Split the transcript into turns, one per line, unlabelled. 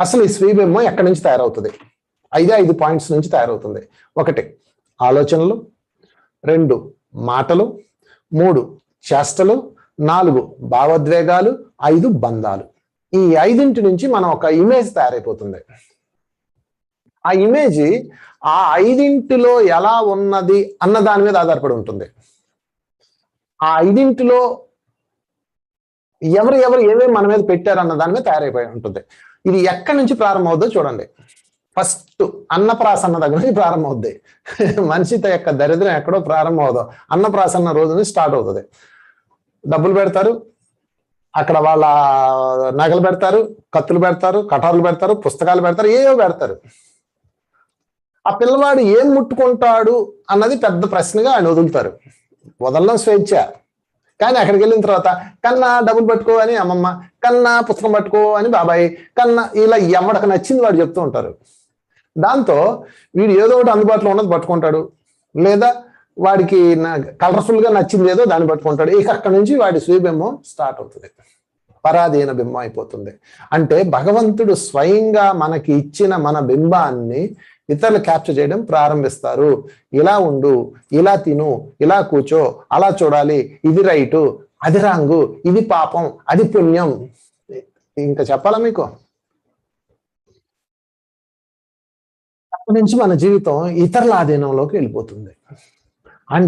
అసలు ఈ స్వీబింబం ఎక్కడి నుంచి తయారవుతుంది? ఐదే ఐదు పాయింట్స్ నుంచి తయారవుతుంది. ఒకటి ఆలోచనలు. రెండు మాటలు. మూడు చేష్టలు. నాలుగు భావోద్వేగాలు. ఐదు బంధాలు. ఈ ఐదింటి నుంచి మనం ఒక ఇమేజ్ తయారైపోతుంది. ఆ ఇమేజ్ ఆ ఐదింటిలో ఎలా ఉన్నది అన్న దాని మీద ఆధారపడి ఉంటుంది. ఆ ఐదింటిలో ఎవరు ఎవరు ఏమేమి మన మీద పెట్టారు అన్న దాని మీద తయారైపోయి ఉంటుంది. ఇది ఎక్కడి నుంచి ప్రారంభమవుద్దో చూడండి. ఫస్ట్ అన్నప్రాసన్న దగ్గర నుంచి ప్రారంభమవుద్ది. మనిషి యొక్క దరిద్రం ఎక్కడో ప్రారంభం అవుదో అన్నప్రాసన్న రోజు నుంచి స్టార్ట్ అవుతుంది. డబ్బులు పెడతారు అక్కడ వాళ్ళ నగలు పెడతారు కత్తులు పెడతారు కటార్లు పెడతారు పుస్తకాలు పెడతారు ఏవో పెడతారు. ఆ పిల్లవాడు ఏం ముట్టుకుంటాడు అన్నది పెద్ద ప్రశ్నగా ఆయన వదులుతారు. వదలడం స్వేచ్ఛ. కానీ అక్కడికి వెళ్ళిన తర్వాత కన్నా డబ్బులు పట్టుకో అని అమ్మమ్మ కన్నా పుస్తకం పట్టుకో అని బాబాయ్ కన్నా ఇలా ఎవడకు నచ్చింది వాడు చెప్తూ ఉంటారు. దాంతో వీడు ఏదో ఒకటి అందుబాటులో ఉన్నది పట్టుకుంటాడు. లేదా వాడికి కలర్ఫుల్ కలర్ఫుల్గా నచ్చింది ఏదో దాన్ని పట్టుకుంటాడు. ఇక అక్కడి నుంచి వాడి స్వీబింబం స్టార్ట్ అవుతుంది. పరాధీన బింబం అయిపోతుంది. అంటే భగవంతుడు స్వయంగా మనకి ఇచ్చిన మన బింబాన్ని ఇతరులు క్యాప్చర్ చేయడం ప్రారంభిస్తారు. ఇలా ఉండు ఇలా తిను ఇలా కూర్చో అలా చూడాలి ఇది రైటు అది రాంగు ఇది పాపం అది పుణ్యం. ఇంకా చెప్పాలా మీకు? అప్పటి నుంచి మన జీవితం ఇతరుల ఆధీనంలోకి వెళ్ళిపోతుంది.